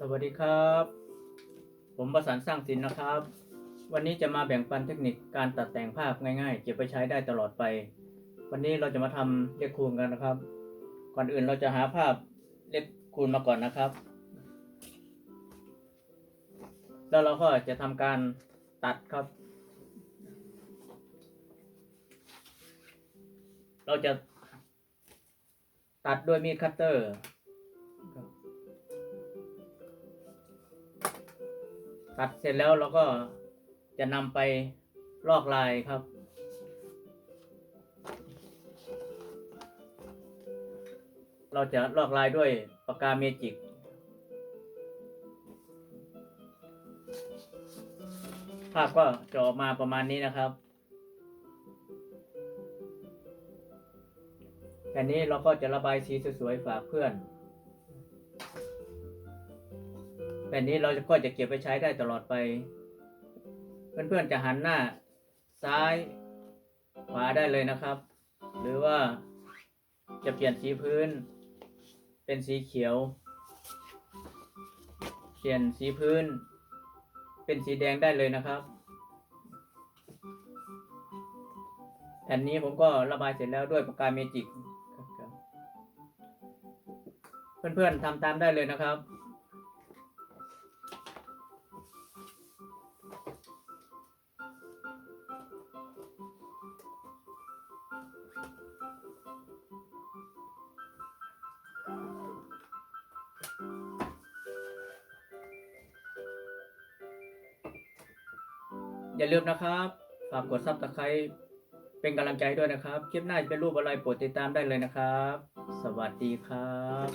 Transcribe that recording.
สวัสดีครับ ผมประสานสร้างสินนะครับ วันนี้จะมาแบ่งปันเทคนิคการตัดแต่งภาพง่ายๆ เก็บไปใช้ได้ตลอดไป วันนี้เราจะมาทำเลขคูณกันนะครับ ก่อนอื่นเราจะหาภาพเลขคูณมาก่อนนะครับ แล้วเราก็จะทำการตัดครับ เราจะตัดด้วยมีดคัตเตอร์ ตัดเสร็จแล้วเราก็จะนำไปลอกลายครับ เราจะลอกลายด้วยปากกาเมจิกภาพก็จะออกมาประมาณนี้นะครับแผ่นนี้เราก็จะระบายสีสวยๆฝากเพื่อน แผ่นนี้เราก็จะเก็บไปใช้ได้ตลอดไป เพื่อนๆจะหันหน้าซ้ายขวาได้เลยนะครับ หรือว่าจะเปลี่ยนสีพื้น เป็นสีเขียว เปลี่ยนสีพื้น เป็นสีแดงได้เลยนะครับแผ่นนี้ผมก็ระบายเสร็จแล้วด้วยปากกาเมจิก เพื่อนๆทำตามได้เลยนะครับ อย่าลืมนะครับ ฝากกดซับสไครต์เป็นกำลังใจด้วยนะครับ คลิปหน้าจะเป็นรูปอะไรโปรดติดตามได้เลยนะครับ สวัสดีครับ